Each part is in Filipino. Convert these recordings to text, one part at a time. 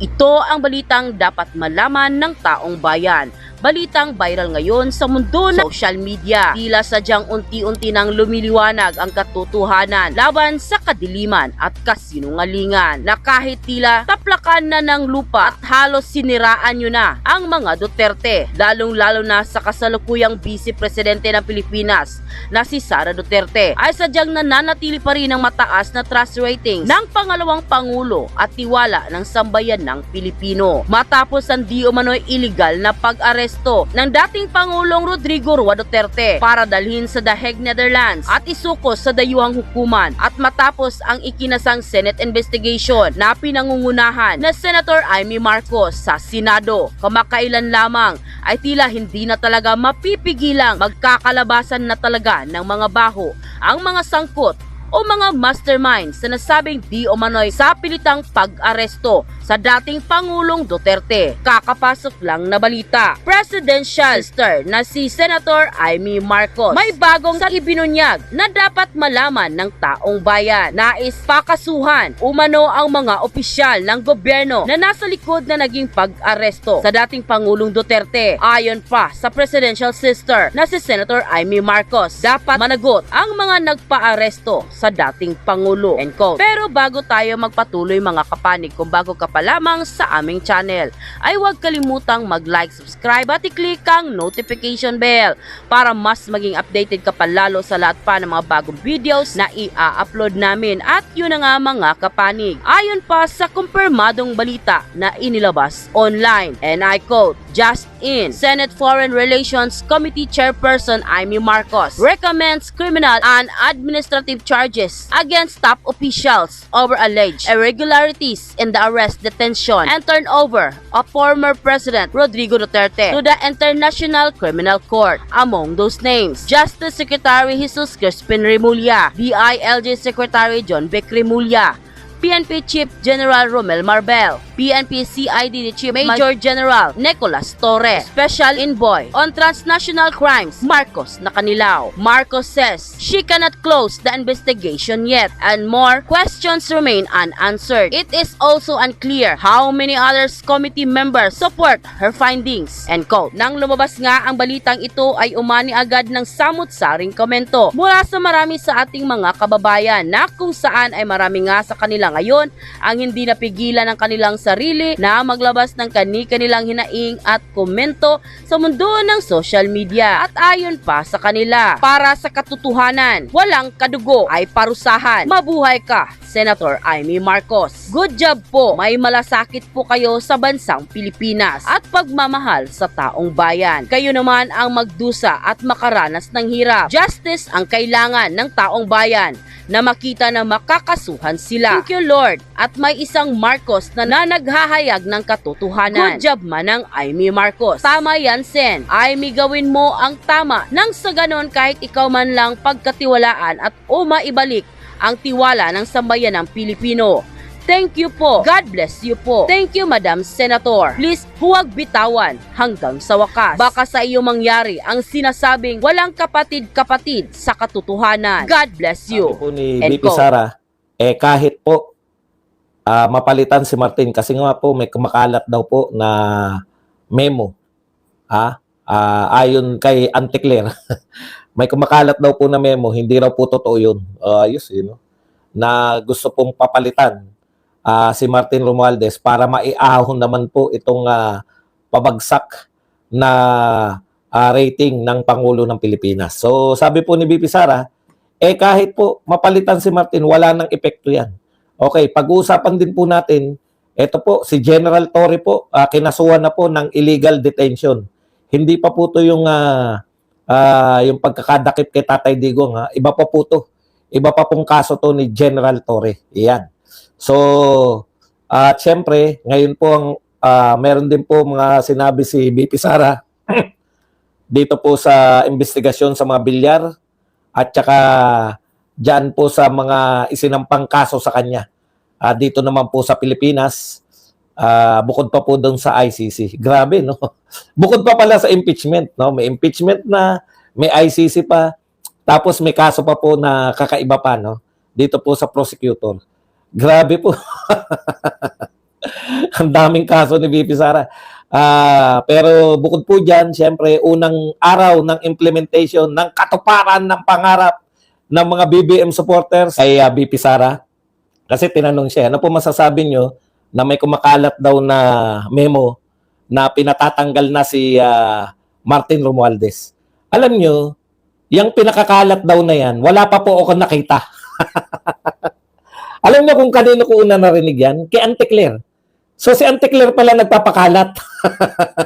Ito ang balitang dapat malaman ng taong bayan. Balitang viral ngayon sa mundo ng social media. Tila sadyang unti-unti nang lumiliwanag ang katotohanan laban sa kadiliman at kasinungalingan na kahit tila taplakan na ng lupa at halos siniraan nyo na ang mga Duterte. Lalong-lalo na sa kasalukuyang Vice Presidente ng Pilipinas na si Sara Duterte ay sadyang nananatili pa rin ang mataas na trust ratings ng pangalawang Pangulo at tiwala ng sambayan ng Pilipino. Matapos ang di umano'y illegal na pag-aresto ng dating Pangulong Rodrigo Rua Duterte para dalhin sa The Hague, Netherlands at isukos sa dayuhang hukuman at matapos ang ikinasang Senate investigation na pinangungunahan na Senator Amy Marcos sa Senado. Kamakailan lamang ay tila hindi na talaga mapipigilang magkakalabasan na talaga ng mga baho ang mga sangkot o mga masterminds na nasabing di umano'y sa pilitang pag-aresto sa dating Pangulong Duterte. Kakapasok lang na balita. Presidential sister na si Senator Amy Marcos may bagong sa ibinunyag na dapat malaman ng taong bayan. Nais pakasuhan umano ang mga opisyal ng gobyerno na nasa likod na naging pag-aresto sa dating Pangulong Duterte. Ayon pa sa presidential sister na si Senator Amy Marcos, dapat managot ang mga nagpa-aresto sa dating Pangulo. Pero bago tayo magpatuloy mga kapanig, kung bago ka lamang sa aming channel, ay huwag kalimutang mag-like, subscribe at i-click ang notification bell para mas maging updated ka pa lalo sa lahat pa ng mga bagong videos na i-upload namin. At yun na nga mga kapanig. Ayon pa sa kumpirmadong balita na inilabas online, and I quote, Just in, Senate Foreign Relations Committee Chairperson Amy Marcos recommends criminal and administrative charges against top officials over alleged irregularities in the arrest, detention, and turnover of former President Rodrigo Duterte to the International Criminal Court. Among those names, Justice Secretary Jesus Crispin Remulla, DILG Secretary John Beck Remulla, PNP Chief General Romel Marbel, PNP CID Chief Major General Nicolas Torres, Special Envoy on Transnational Crimes Marcos Nacanilao. Marcos says she cannot close the investigation yet and more questions remain unanswered. It is also unclear how many others committee members support her findings. End quote. Nang lumabas nga ang balitang ito ay umani agad ng samut-saring komento mula sa marami sa ating mga kababayan na kung saan ay marami nga sa kanila ngayon ang hindi napigilan ng kanilang sarili na maglabas ng kani-kanilang hinaing at komento sa mundo ng social media. At ayon pa sa kanila, para sa katotohanan, walang kadugo ay parusahan. Mabuhay ka, Senator Amy Marcos. Good job po, may malasakit po kayo sa bansang Pilipinas at pagmamahal sa taong bayan. Kayo naman ang magdusa at makaranas ng hirap. Justice ang kailangan ng taong bayan na makita na makakasuhan sila. Thank you Lord at may isang Marcos na, na naghahayag ng katotohanan. Good job man ng Amy Marcos. Tama yan Sen. Amy gawin mo ang tama nang sa ganon kahit ikaw man lang pagkatiwalaan at o maibalik ang tiwala ng sambayan ng Pilipino. Thank you po. God bless you po. Thank you, Madam Senator. Please, huwag bitawan hanggang sa wakas. Baka sa iyo mangyari ang sinasabing walang kapatid-kapatid sa katotohanan. God bless you. Sabi po ni BP. Sara, eh kahit po ah, mapalitan si Martin kasi nga po may kumakalat daw po na memo. Ha? Ah, ayon kay Auntie Claire, may kumakalat daw po na memo, hindi raw po totoo yun. Ah, ayos, yun, no? Na gusto pong papalitan ah, si Martin Romualdez para maiahon naman po itong ah, pabagsak na ah, rating ng Pangulo ng Pilipinas. So, sabi po ni BP Sara, eh kahit po mapalitan si Martin, wala nang epekto yan. Okay, pag-uusapan din po natin, ito po, si General Torre po, ah, kinasuhan na po ng illegal detention. Hindi pa po to yung, ah, ah, yung pagkakadakip kay Tatay Digong. Ha? Iba pa po to. Iba pa pong kaso to ni General Torre. Iyan. So, at syempre, ngayon po ang ah, meron din po mga sinabi si BP Sara dito po sa investigasyon sa mga bilyar at saka dyan po sa mga isinampang kaso sa kanya. Ah, dito naman po sa Pilipinas, ah, bukod pa po doon sa ICC. Grabe, no? Bukod pa pala sa impeachment, no? May impeachment na, may ICC pa, tapos may kaso pa po na kakaiba pa, no? Dito po sa prosecutor. Grabe po. Ang daming kaso ni VP Sara. Ah, pero bukod po diyan, siyempre unang araw ng implementation ng katuparan ng pangarap ng mga BBM supporters kay ah, VP Sara. Kasi tinanong siya, ano po masasabi nyo na may kumakalat daw na memo na pinatatanggal na si ah, Martin Romualdez. Alam nyo, yung pinakakalat daw na yan, wala pa po ako nakita. Alam nyo kung kanino ko una narinig yan? Kay Auntie Claire. So si Auntie Claire pala nagpapakalat.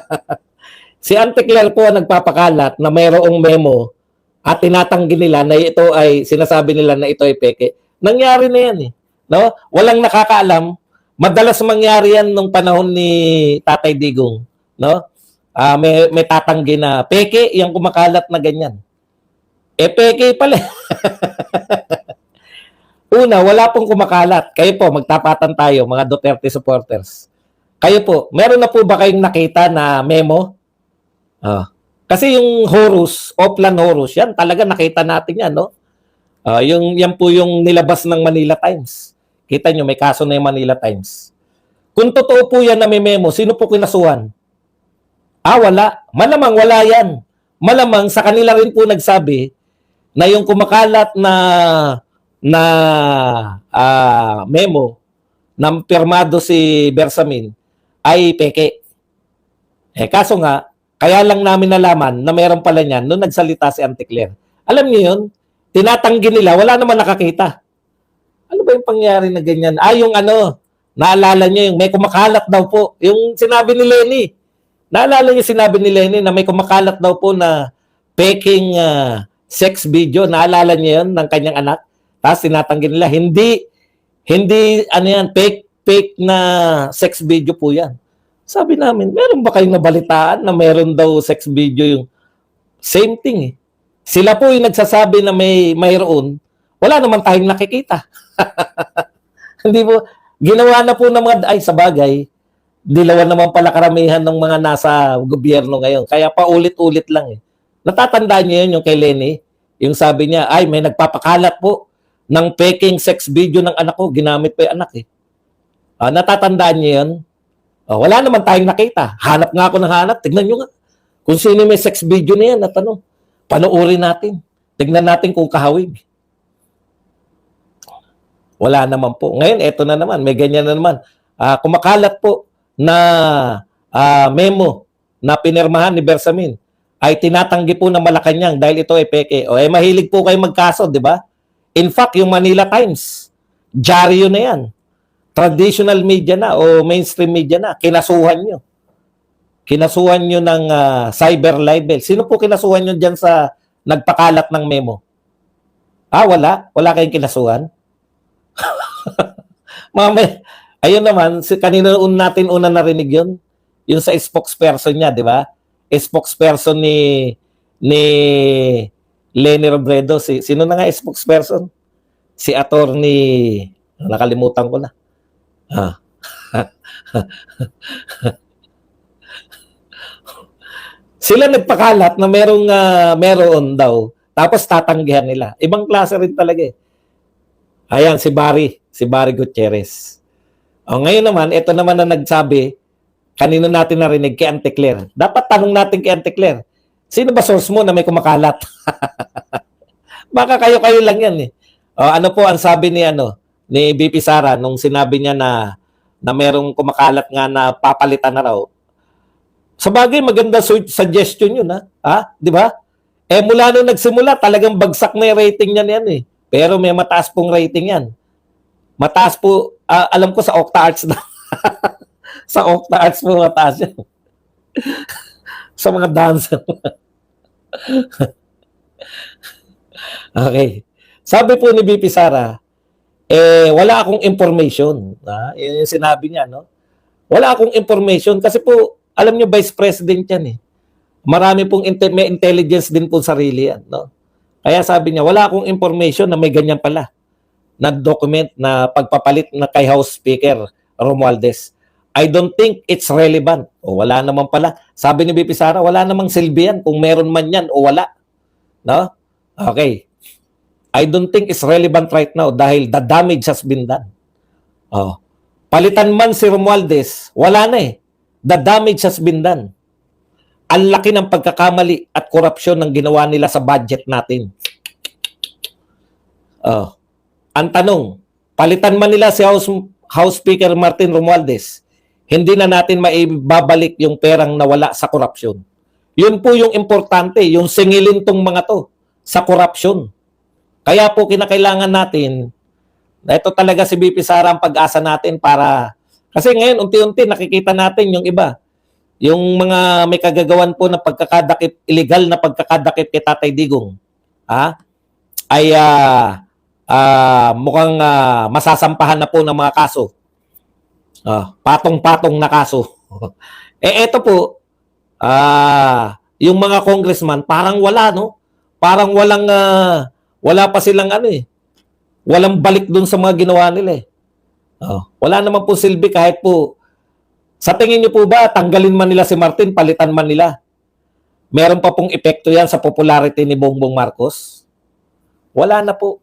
si Auntie Claire po ang nagpapakalat na mayroong memo at tinatanggi nila na ito ay, sinasabi nila na ito ay peke. Nangyari na yan eh. No? Walang nakakaalam. Madalas mangyari yan nung panahon ni Tatay Digong. No? Ah, may, may tatanggi na peke yung kumakalat na ganyan. Eh, peke pala. Una, wala pong kumakalat. Kayo po, magtapatan tayo, mga Duterte supporters. Kayo po, meron na po ba kayong nakita na memo? Ah. Kasi yung Horus, Oplan Horus, yan talaga nakita natin yan, no? Ah, yung, yan po yung nilabas ng Manila Times. Kita nyo, may kaso na yung Manila Times. Kung totoo po yan na may memo, sino po kinasuhan? Ah, wala. Malamang wala yan. Malamang sa kanila rin po nagsabi na yung kumakalat na na ah, memo ng pirmado si Bersamin ay peke. Eh kaso nga, kaya lang namin nalaman na meron pala niyan nung nagsalita si Auntie Claire. Alam niyo yun? Tinatanggi nila, wala naman nakakita. Ano ba yung pangyari na ganyan? Ah, yung ano, naalala niyo yung may kumakalat daw po. Yung sinabi ni Lenny. Naalala niyo sinabi ni Lenny na may kumakalat daw po na peking ah, sex video. Naalala niyo yun ng kanyang anak? Tapos tinatanggi nila, hindi, hindi, ano yan, fake, fake na sex video po yan. Sabi namin, meron ba kayong nabalitaan na meron daw sex video yung same thing eh. Sila po yung nagsasabi na may mayroon, wala naman tayong nakikita. hindi po, ginawa na po ng mga, ay sa bagay, dilawan naman pala karamihan ng mga nasa gobyerno ngayon. Kaya paulit-ulit lang eh. Natatandaan niyo yun yung kay Lenny? Yung sabi niya, ay may nagpapakalat po ng peking sex video ng anak ko. Ginamit pa yung anak eh. Ah, natatandaan niyo yun? Ah, wala naman tayong nakita. Hanap nga ako ng hanap. Tignan nyo nga. Kung sino may sex video na yan at ano, panoorin natin. Tignan natin kung kahawig. Wala naman po. Ngayon, eto na naman. May ganyan na naman. Ah, kumakalat po na ah, memo na pinirmahan ni Bersamin ay tinatanggi po ng Malacanang dahil ito ay peke. O eh mahilig po kayo magkaso, di ba? In fact, yung Manila Times, dyaryo na yan. Traditional media na o mainstream media na. Kinasuhan nyo. Kinasuhan nyo ng ah, cyber libel. Sino po kinasuhan nyo dyan sa nagpakalat ng memo? Ah, wala? Wala kayong kinasuhan? Mamaya, ayun naman, si, kanina un natin una narinig yun. Yung sa spokesperson niya, di ba? Spokesperson ni ni Lenny Robredo. Si, sino na nga spokesperson? Si attorney, nakalimutan ko na. Ah. Sila nagpakalat na merong ah, meron daw. Tapos tatanggihan nila. Ibang klase rin talaga eh. Ayan, si Barry. Si Barry Gutierrez. O ngayon naman, ito naman na nagsabi, kanino natin narinig kay Auntie Claire. Dapat tanong natin kay Auntie Claire, sino ba source mo na may kumakalat? Baka kayo-kayo lang yan eh. O, ano po ang sabi ni ano ni BP Sara nung sinabi niya na na merong kumakalat nga na papalitan na raw. Sa bagay, maganda su- suggestion yun, ha? Ha? Di ba? Eh, mula nung nagsimula, talagang bagsak na yung rating niyan yan, eh. Pero may mataas pong rating yan. Mataas po, ah, alam ko sa Octa Arts na. sa Octa Arts po mataas yan. sa mga dancer. okay. Sabi po ni BP Sara, eh, wala akong information. Ha? Yun yung sinabi niya, no? Wala akong information kasi po, alam niyo, Vice President yan eh. Marami pong inte- may intelligence din po sarili yan, no? Kaya sabi niya, wala akong information na may ganyan pala na document na pagpapalit na kay House Speaker Romualdez. I don't think it's relevant. O wala naman pala. Sabi ni BP Sara, wala namang silbi yan kung meron man yan o wala. No? Okay. I don't think it's relevant right now dahil the damage has been done. Oh. Palitan man si Romualdez, wala na eh. The damage has been done. Ang laki ng pagkakamali at korupsyon ng ginawa nila sa budget natin. Oh. Ang tanong, palitan man nila si House, House Speaker Martin Romualdez, hindi na natin maibabalik yung perang nawala sa korupsyon. Yun po yung importante, yung singilin tong mga to sa korupsyon. Kaya po kinakailangan natin na ito talaga si BP Sara ang pag-asa natin para kasi ngayon unti-unti nakikita natin yung iba. Yung mga may kagagawan po na pagkakadakip, illegal na pagkakadakip kay Tatay Digong. Ha? Ay ah, ah, mukhang ah, masasampahan na po ng mga kaso. Ah, patong-patong na kaso. eh eto po, ah, yung mga congressman parang wala no? Parang walang ah, wala pa silang ano eh. Walang balik dun sa mga ginawa nila eh. Oh, wala naman po silbi kahit po sa tingin niyo po ba tanggalin man nila si Martin, palitan man nila? Meron pa pong epekto yan sa popularity ni Bongbong Marcos? Wala na po.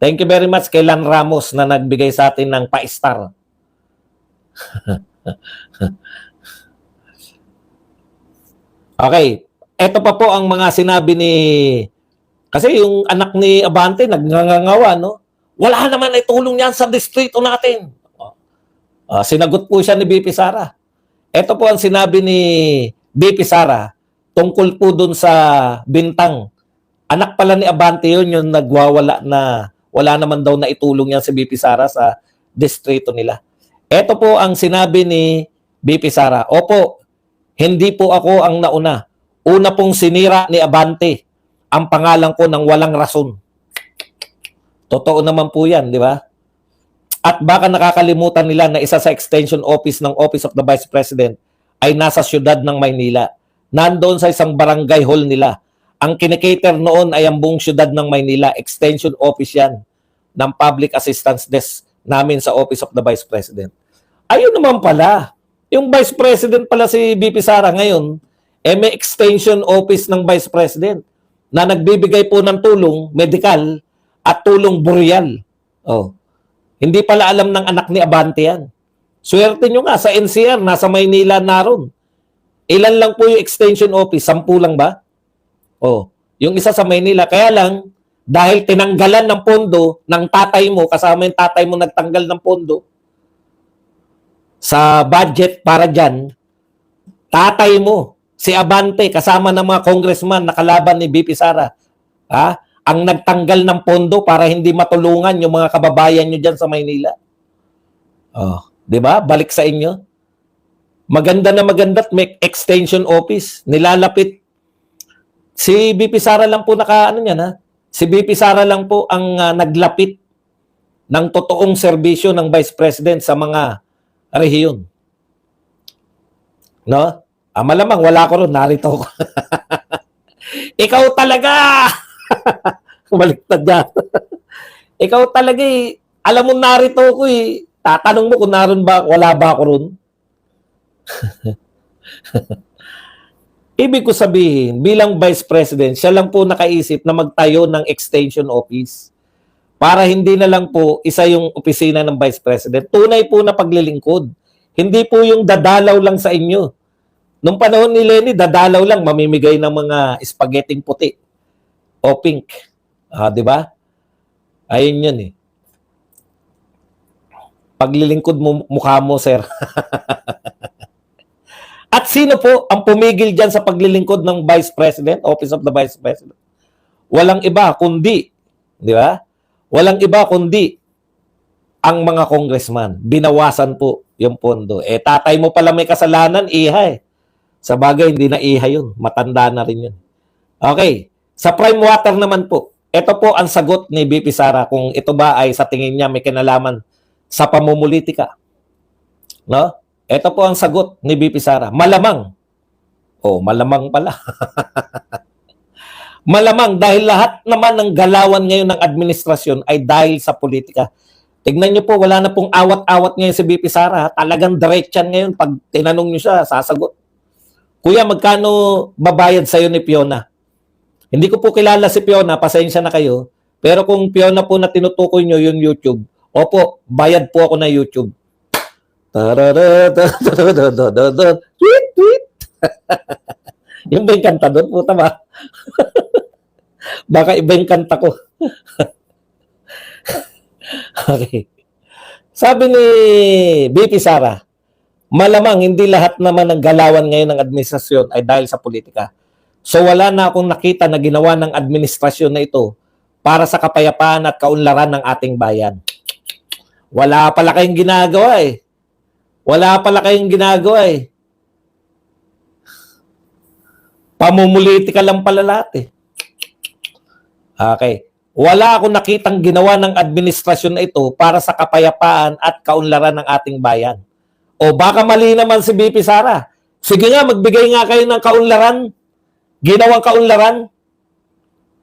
Thank you very much kay Lan Ramos na nagbigay sa atin ng pa-star. okay. Ito pa po ang mga sinabi ni... Kasi yung anak ni Abante nagngangawa, no? Wala naman na itulong yan sa distrito natin. Ah, sinagot po siya ni BP Sara. Ito po ang sinabi ni BP Sara tungkol po dun sa bintang. Anak pala ni Abante yun, yung nagwawala na wala naman daw na itulong yan si BP Sara sa distrito nila. Ito po ang sinabi ni BP Sara. Opo, hindi po ako ang nauna. Una pong sinira ni Abante ang pangalan ko ng walang rason. Totoo naman po yan, di ba? At baka nakakalimutan nila na isa sa extension office ng Office of the Vice President ay nasa siyudad ng Maynila. Nandoon sa isang barangay hall nila. Ang kinikater noon ay ang buong siyudad ng Maynila. Extension office yan ng Public Assistance Desk namin sa Office of the Vice President. Ayun naman pala. Yung Vice President pala si BP Sara ngayon, eh may extension office ng Vice President na nagbibigay po ng tulong medical at tulong boreal. Oh. Hindi pala alam ng anak ni Abante yan. Swerte nyo nga, sa NCR, nasa Maynila naroon. Ilan lang po yung extension office? Sampu lang ba? Oh, yung isa sa Maynila. Kaya lang, dahil tinanggalan ng pondo ng tatay mo, kasama yung tatay mo nagtanggal ng pondo sa budget para dyan, tatay mo, si Abante, kasama ng mga congressman na kalaban ni BP Sara, ha? Ang nagtanggal ng pondo para hindi matulungan yung mga kababayan nyo dyan sa Maynila. Oh, 'di ba? Balik sa inyo. Maganda na maganda at may extension office. Nilalapit. Si BP Sara lang po naka ano niyan ha. Si BP Sara lang po ang ah, naglapit ng totoong serbisyo ng Vice President sa mga rehiyon. No? Ah, malamang wala ko ron, narito ako. Ikaw talaga! Baliktad yan. Ikaw talaga eh. Alam mo narito ako eh. Tatanong mo kung naroon ba, wala ba ako ron? Ibig ko sabihin, bilang Vice President, siya lang po nakaisip na magtayo ng extension office para hindi na lang po isa yung opisina ng Vice President. Tunay po na paglilingkod. Hindi po yung dadalaw lang sa inyo. Nung panahon ni Lenny, dadalaw lang, mamimigay ng mga spaghetti puti o pink. Ah, 'di ba? Ayun 'yun eh. Paglilingkod mo mukha mo, sir. At sino po ang pumigil diyan sa paglilingkod ng Vice President, Office of the Vice President? Walang iba kundi, 'di ba? Walang iba kundi ang mga congressman. Binawasan po yung pondo. Eh, tatay mo pala may kasalanan, iha eh. Sa bagay, hindi na iha yun. Matanda na rin yun. Okay. Sa prime water naman po, ito po ang sagot ni BP Sara kung ito ba ay sa tingin niya may kinalaman sa pamumulitika. No? Ito po ang sagot ni BP Sara. Malamang. Oh, malamang pala. malamang dahil lahat naman ng galawan ngayon ng administrasyon ay dahil sa politika. Tignan niyo po, wala na pong awat-awat ngayon si BP Sara. Talagang diretsyan ngayon. Pag tinanong niyo siya, sasagot. Kuya, magkano babayad sa'yo ni Fiona? Hindi ko po kilala si Piona, pasensya na kayo. Pero kung Piona po na tinutukoy nyo yung YouTube, opo, bayad po ako na YouTube. Tweet, tweet. yung ba yung kanta doon? Puta ba? Baka iba yung kanta ko. okay. Sabi ni BP Sara, malamang hindi lahat naman ng galawan ngayon ng administrasyon ay dahil sa politika. So wala na akong nakita na ginawa ng administrasyon na ito para sa kapayapaan at kaunlaran ng ating bayan. Wala pala kayong ginagawa eh. Wala pala kayong ginagawa eh. Pamumulitika lang pala lahat eh. Okay. Wala akong nakitang ginawa ng administrasyon na ito para sa kapayapaan at kaunlaran ng ating bayan. O baka mali naman si BP Sara. Sige nga, magbigay nga kayo ng kaunlaran. Ginawang kaunlaran.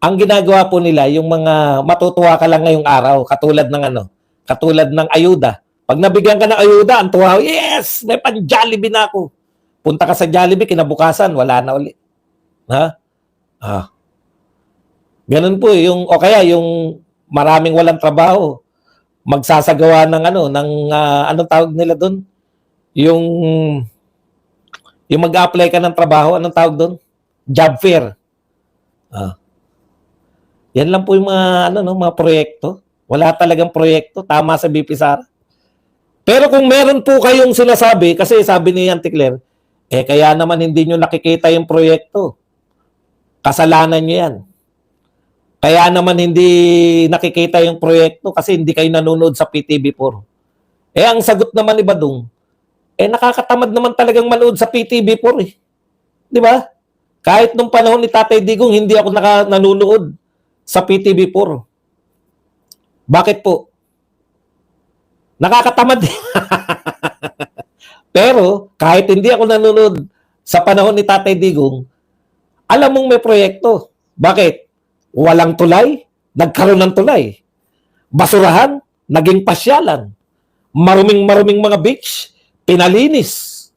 Ang ginagawa po nila, yung mga matutuwa ka lang ngayong araw, katulad ng ano, katulad ng ayuda. Pag nabigyan ka ng ayuda, ang tuwa, yes, may pan-Jollibee na ako. Punta ka sa Jollibee, kinabukasan, wala na uli. Ha? Ah. Ganun po yung o kaya yung maraming walang trabaho magsasagawa ng ano ng ah, anong tawag nila doon? Yung yung mag-apply ka ng trabaho, anong tawag doon? Job fair. Ah. Yan lang po yung mga ano no, mga proyekto. Wala talagang proyekto tama sa BP Sara. Pero kung meron po kayong sinasabi kasi sabi ni Auntie Claire, eh kaya naman hindi nyo nakikita yung proyekto. Kasalanan nyo yan. Kaya naman hindi nakikita yung proyekto kasi hindi kayo nanonood sa PTV4. Eh, ang sagot naman ni Badong, eh nakakatamad naman talagang manood sa PTV4 eh. Di ba? Kahit nung panahon ni Tatay Digong, hindi ako naka, nanonood sa PTV4. Bakit po? Nakakatamad. Pero, kahit hindi ako nanonood sa panahon ni Tatay Digong, alam mong may proyekto. Bakit? Walang tulay, nagkaroon ng tulay. Basurahan, naging pasyalan. Maruming-maruming mga beach, pinalinis.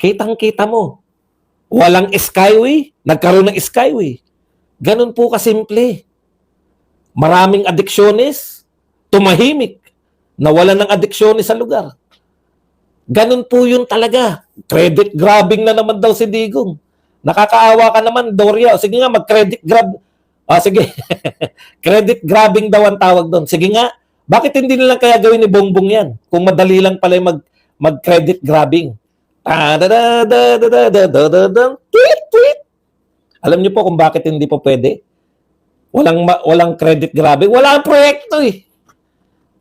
Kitang-kita mo. Walang skyway, nagkaroon ng skyway. Ganun po kasimple. Maraming adiksyones, tumahimik, nawalan ng adiksyones sa lugar. Ganun po yun talaga. Credit grabbing na naman daw si Digong. Nakakaawa ka naman, Doria. Sige nga, mag-credit grab. Ah, sige. credit grabbing daw ang tawag doon. Sige nga, bakit hindi nilang kaya gawin ni Bongbong yan? Kung madali lang pala yung mag, mag-credit grabbing. Alam niyo po kung bakit hindi po pwede? Walang walang credit grabe. Wala ang proyekto eh.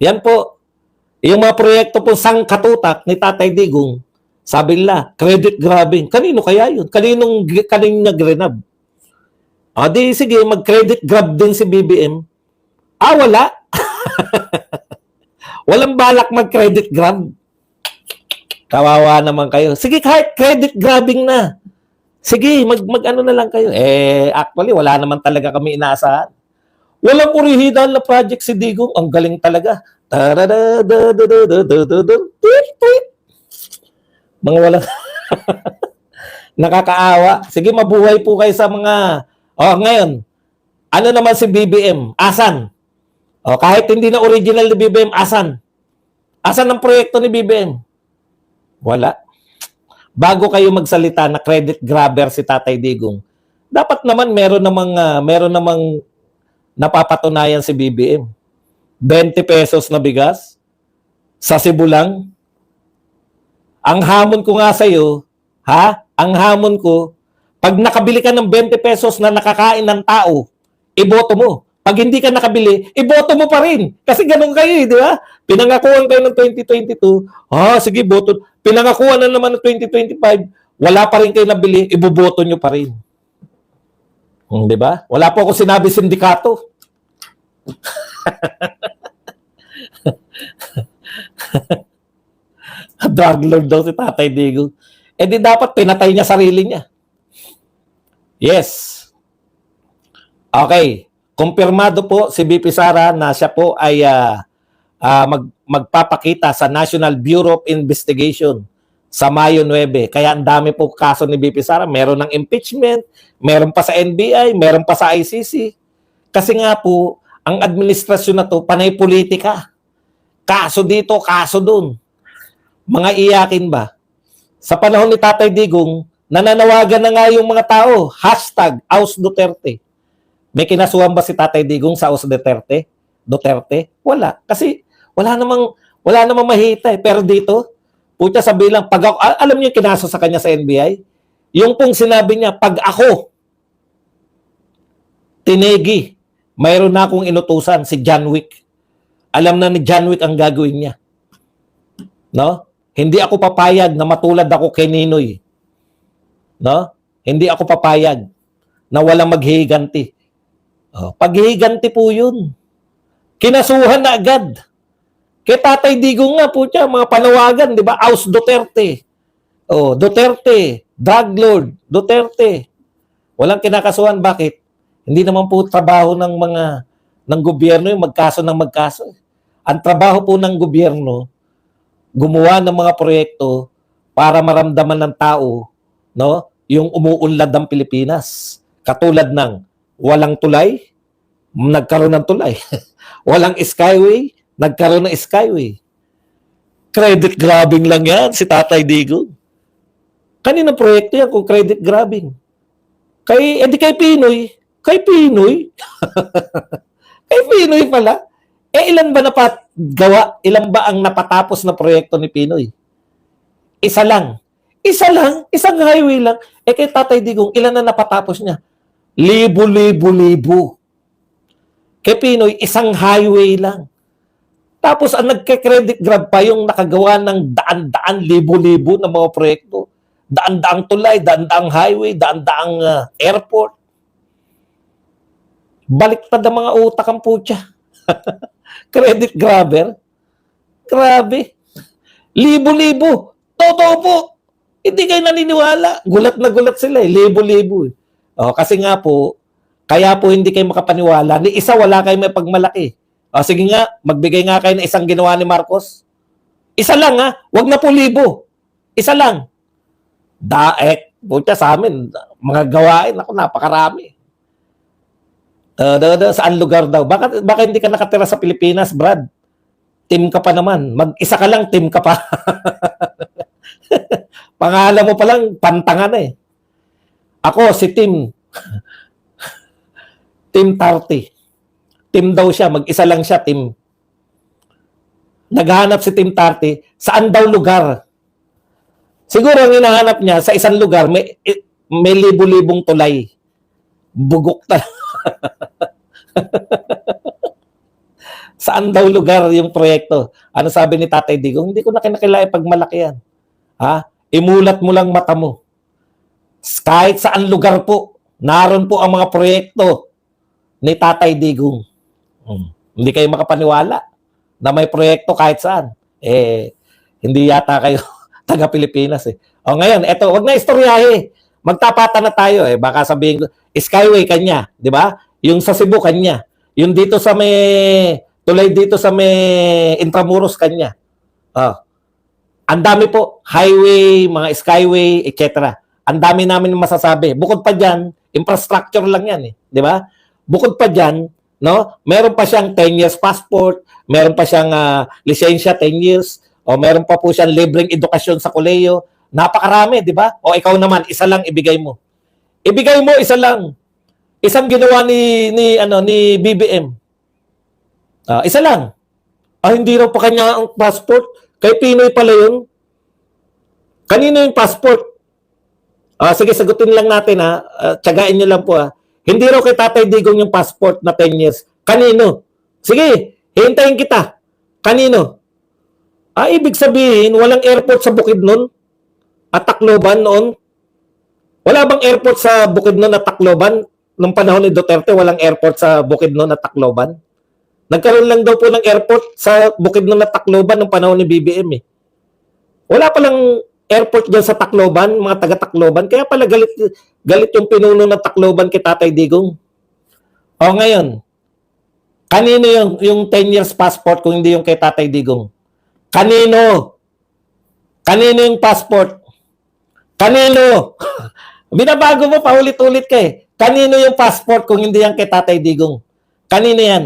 Yan po. Yung mga proyekto po sang katutak ni Tatay Digong, sabi nila, credit grabbing. Kanino kaya yun? Kaninong, kanino niya grenab? O ah, di, sige, mag-credit grab din si BBM. Ah, wala. Walang balak mag-credit grab. Kawawa naman kayo. Sige, kahit credit grabbing na. Sige, mag, mag ano na lang kayo. Eh, actually, wala naman talaga kami inaasahan. Walang orihinal na project si Digong. Ang galing talaga. Mga walang... Nakakaawa. Sige, mabuhay po kayo sa mga... Oh, ngayon. Ano naman si BBM? Asan? Oh, kahit hindi na original ni BBM, asan? Asan ang proyekto ni BBM? Wala. Bago kayo magsalita na credit grabber si Tatay Digong, dapat naman meron namang ah, meron namang napapatunayan si BBM. 20 pesos na bigas sa Cebu lang. Ang hamon ko nga sa iyo, ha? Ang hamon ko, pag nakabili ka ng 20 pesos na nakakain ng tao, iboto mo. Pag hindi ka nakabili, iboto mo pa rin. Kasi ganun kayo, eh, di ba? Pinangakuan kayo ng 2022, ah, sige, boto. Pinangakuan na naman ng 2025, wala pa rin kayo nabili, iboboto nyo pa rin. Hmm, di ba? Wala po ako sinabi sindikato. Drug lord daw si Tatay Digo. Eh di dapat pinatay niya sarili niya. Yes. Okay. Kumpirmado po si BP Sara na siya po ay ah, ah, mag, magpapakita sa National Bureau of Investigation sa Mayo 9. Kaya ang dami po kaso ni BP Sara. Meron ng impeachment, meron pa sa NBI, meron pa sa ICC. Kasi nga po, ang administrasyon na to, panay politika. kaso dito, kaso doon. Mga iyakin ba? Sa panahon ni Tatay Digong, nananawagan na nga yung mga tao, hashtag Aus Duterte. May kinasuhan ba si Tatay Digong sa Aus Duterte? Duterte? Wala. Kasi wala namang, wala namang mahita eh. Pero dito, puta sa bilang, pag ako, al- alam niyo yung kinaso sa kanya sa NBI? Yung pong sinabi niya, pag ako, tinegi, mayroon na akong inutusan, si John Wick. Alam na ni John Wick ang gagawin niya. No? Hindi ako papayag na matulad ako kay Ninoy. No? Hindi ako papayag na walang maghihiganti. Oh, paghihiganti po yun. Kinasuhan na agad. Kay Tatay Digong nga po siya, mga panawagan, di ba? Aus Duterte. Oh, Duterte, drug lord, Duterte. Walang kinakasuhan. Bakit? Hindi naman po trabaho ng mga ng gobyerno yung magkaso ng magkaso. Ang trabaho po ng gobyerno, gumawa ng mga proyekto para maramdaman ng tao no yung umuunlad ng Pilipinas katulad ng walang tulay nagkaroon ng tulay walang skyway nagkaroon ng skyway credit grabbing lang yan si Tatay Digong kanino proyekto yan kung credit grabbing kay edi kay Pinoy kay Pinoy kay Pinoy pala eh, ilan ba napat gawa? Ilan ba ang napatapos na proyekto ni Pinoy? Isa lang. Isa lang? Isang highway lang? Eh, kay Tatay Digong, ilan na napatapos niya? Libo, libo, libo. Kay Pinoy, isang highway lang. Tapos, ang nagke-credit grab pa yung nakagawa ng daan-daan, libo-libo na mga proyekto. Daan-daang tulay, daan-daang highway, daan-daang ah, airport. Baliktad ang mga utak ang putya. Credit grabber. Grabe. Libo-libo. Totoo po. Hindi kayo naniniwala. Gulat na gulat sila eh. Libo-libo eh. Oh, kasi nga po, kaya po hindi kayo makapaniwala. Ni isa wala kayo may pagmalaki. Ah, sige nga, magbigay nga kayo ng isang ginawa ni Marcos. Isa lang ah. ha, wag na po libo. Isa lang. Daek, buta sa amin, mga gawain, ako napakarami. Uh, da, da, saan lugar daw? Bakit, bakit hindi ka nakatira sa Pilipinas, Brad? Team ka pa naman. Mag-isa ka lang, team ka pa. Pangalan mo palang, pantangan eh. Ako, si Tim. Tim 30. Team daw siya, mag-isa lang siya, team. Naghahanap si Team Tarte, saan daw lugar? Siguro ang hinahanap niya, sa isang lugar, may, eh, may libu-libong tulay. Bugok na. saan daw lugar yung proyekto? Ano sabi ni Tatay Digong? Hindi ko na kinakilala eh, pag malaki yan. Ha? Imulat mo lang mata mo. Kahit saan lugar po, naroon po ang mga proyekto ni Tatay Digong. Hmm. Hindi kayo makapaniwala na may proyekto kahit saan. Eh, hindi yata kayo taga Pilipinas eh. O ngayon, eto, wag na istoryahe. Magtapatan na tayo eh. Baka sabihin Skyway kanya, di ba? Yung sa Cebu kanya. Yung dito sa may tulay dito sa may Intramuros kanya. Oh. Ang dami po, highway, mga skyway, etc. Ang dami namin masasabi. Bukod pa diyan, infrastructure lang 'yan eh, di ba? Bukod pa diyan, no? Meron pa siyang 10 years passport, meron pa siyang ah, lisensya 10 years, o meron pa po siyang libreng edukasyon sa kolehiyo. Napakarami, di ba? O ikaw naman, isa lang ibigay mo. Ibigay mo isa lang. Isang ginawa ni ni ano ni BBM. Ah, isa lang. Ah, hindi raw pa kanya ang passport. Kay Pinoy pala yun. Kanino yung passport? Ah, sige, sagutin lang natin ha. Ah, tsagain nyo lang po ha. Hindi raw kay Tatay Digong yung passport na 10 years. Kanino? Sige, hintayin kita. Kanino? Ah, ibig sabihin, walang airport sa Bukidnon? At Tacloban noon? Wala bang airport sa Bukidnon at Tacloban? Nung panahon ni Duterte, walang airport sa Bukidnon at Tacloban? Nagkaroon lang daw po ng airport sa Bukidnon at Tacloban nung panahon ni BBM eh. Wala palang airport dyan sa Tacloban, mga taga-Tacloban. Kaya pala galit, galit yung pinuno ng Tacloban kay Tatay Digong. O ngayon, kanino yung, yung 10 years passport kung hindi yung kay Tatay Digong? Kanino? Kanino yung passport? Kanino? Binabago mo, paulit-ulit ka eh. Kanino yung passport kung hindi yan kay Tatay Digong? Kanino yan?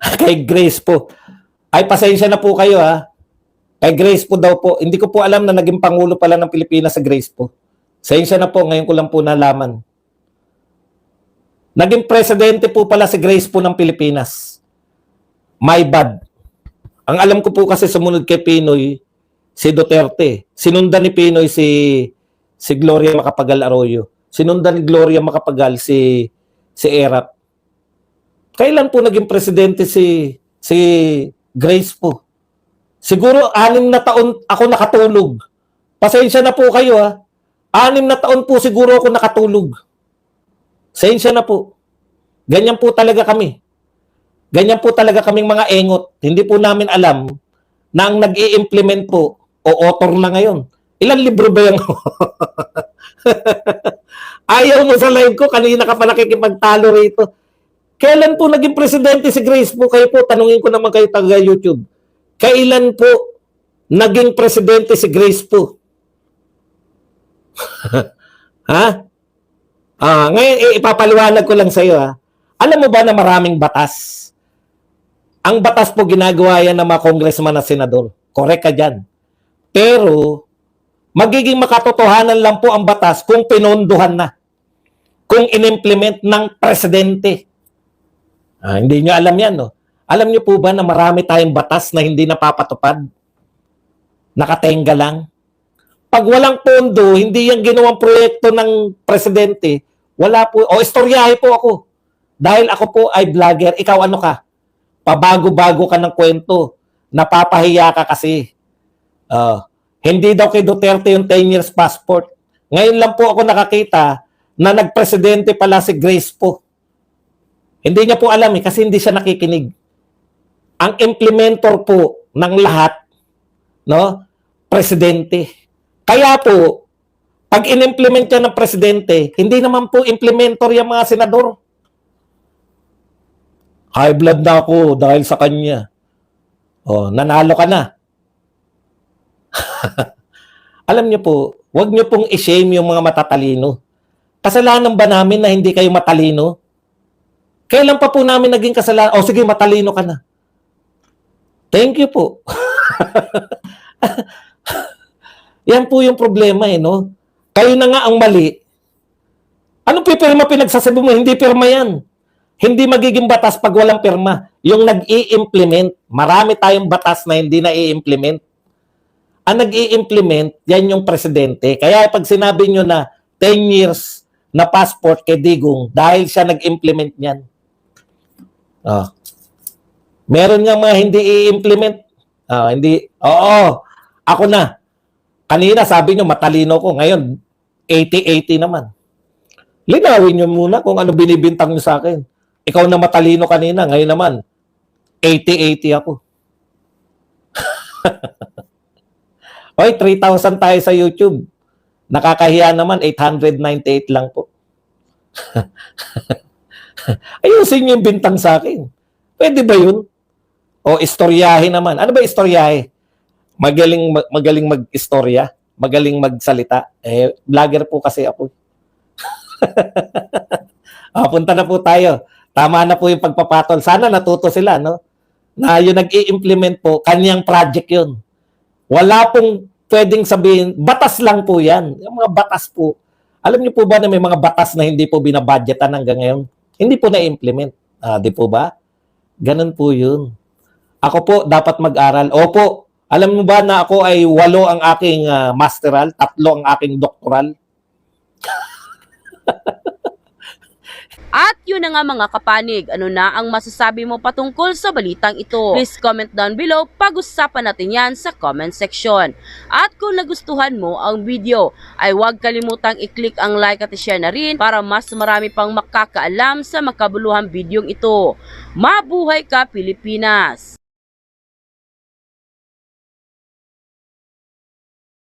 kay Grace po. Ay, pasensya na po kayo ha. Kay Grace po daw po. Hindi ko po alam na naging Pangulo pala ng Pilipinas sa Grace po. Pasensya na po, ngayon ko lang po nalaman. Naging presidente po pala si Grace po ng Pilipinas. My bad. Ang alam ko po kasi sumunod kay Pinoy, si Duterte. Sinundan ni Pinoy si si Gloria Macapagal Arroyo. Sinundan ni Gloria Macapagal si si Erap. Kailan po naging presidente si si Grace po? Siguro anim na taon ako nakatulog. Pasensya na po kayo ha. Anim na taon po siguro ako nakatulog. Pasensya na po. Ganyan po talaga kami. Ganyan po talaga kaming mga engot. Hindi po namin alam na ang nag implement po o author na ngayon. Ilang libro ba yan? Ayaw mo sa live ko, kanina ka pa nakikipagtalo rito. Kailan po naging presidente si Grace po? Kayo po, tanungin ko naman kayo taga YouTube. Kailan po naging presidente si Grace po? ha? Ah, ngayon ipapaliwanag ko lang sa iyo ha. Alam mo ba na maraming batas? Ang batas po ginagawa yan ng mga congressman at senador. Correct ka dyan. Pero, magiging makatotohanan lang po ang batas kung pinondohan na. Kung inimplement ng presidente. Ah, hindi nyo alam yan, no? Alam nyo po ba na marami tayong batas na hindi napapatupad? Nakatenga lang? Pag walang pondo, hindi yan ginawang proyekto ng presidente, wala po, o istoryahe po ako. Dahil ako po ay vlogger, ikaw ano ka? Pabago-bago ka ng kwento. Napapahiya ka kasi. Ah, hindi daw kay Duterte yung 10 years passport. Ngayon lang po ako nakakita na nagpresidente pala si Grace po. Hindi niya po alam eh, kasi hindi siya nakikinig. Ang implementor po ng lahat, no, presidente. Kaya po, pag in-implement yan ng presidente, hindi naman po implementor yung mga senador. High blood na ako dahil sa kanya. Oh, nanalo ka na. Alam niyo po, wag niyo pong i-shame yung mga matatalino. Kasalanan ba namin na hindi kayo matalino? Kailan pa po namin naging kasalanan? O sige, matalino ka na. Thank you po. Yan po yung problema eh, no? Kayo na nga ang mali. Anong pipirma pinagsasabi mo? Hindi pirma yan. Hindi magiging batas pag walang pirma. Yung nag-i-implement, marami tayong batas na hindi na i-implement. Ang nag-i-implement, yan yung presidente. Kaya pag sinabi nyo na 10 years na passport kay Digong dahil siya nag-implement niyan. Oh. Meron nga mga hindi i-implement. Ah, hindi. Oo. Ako na. Kanina sabi nyo matalino ko. Ngayon, 80-80 naman. Linawin nyo muna kung ano binibintang nyo sa akin. Ikaw na matalino kanina. Ngayon naman, 80-80 ako. Oy, 3,000 tayo sa YouTube. Nakakahiya naman, 898 lang po. Ayusin nyo yung bintang sa akin. Pwede ba yun? O istoryahe naman. Ano ba istoryahe? Magaling mag- magaling mag-istorya, magaling magsalita. Eh vlogger po kasi ako. ah, punta na po tayo. Tama na po yung pagpapatol. Sana natuto sila, no? Na yung nag-i-implement po, kanyang project yun. Wala pong pwedeng sabihin, batas lang po yan. Yung mga batas po. Alam niyo po ba na may mga batas na hindi po binabudgetan hanggang ngayon? Hindi po na-implement. Ah, di po ba? Ganun po yun. Ako po, dapat mag-aral. Opo, alam mo ba na ako ay walo ang aking ah, masteral, tatlo ang aking doktoral? At yun na nga mga kapanig, ano na ang masasabi mo patungkol sa balitang ito? Please comment down below, pag-usapan natin yan sa comment section. At kung nagustuhan mo ang video, ay huwag kalimutang i-click ang like at i-share na rin para mas marami pang makakaalam sa makabuluhang videong ito. Mabuhay ka Pilipinas!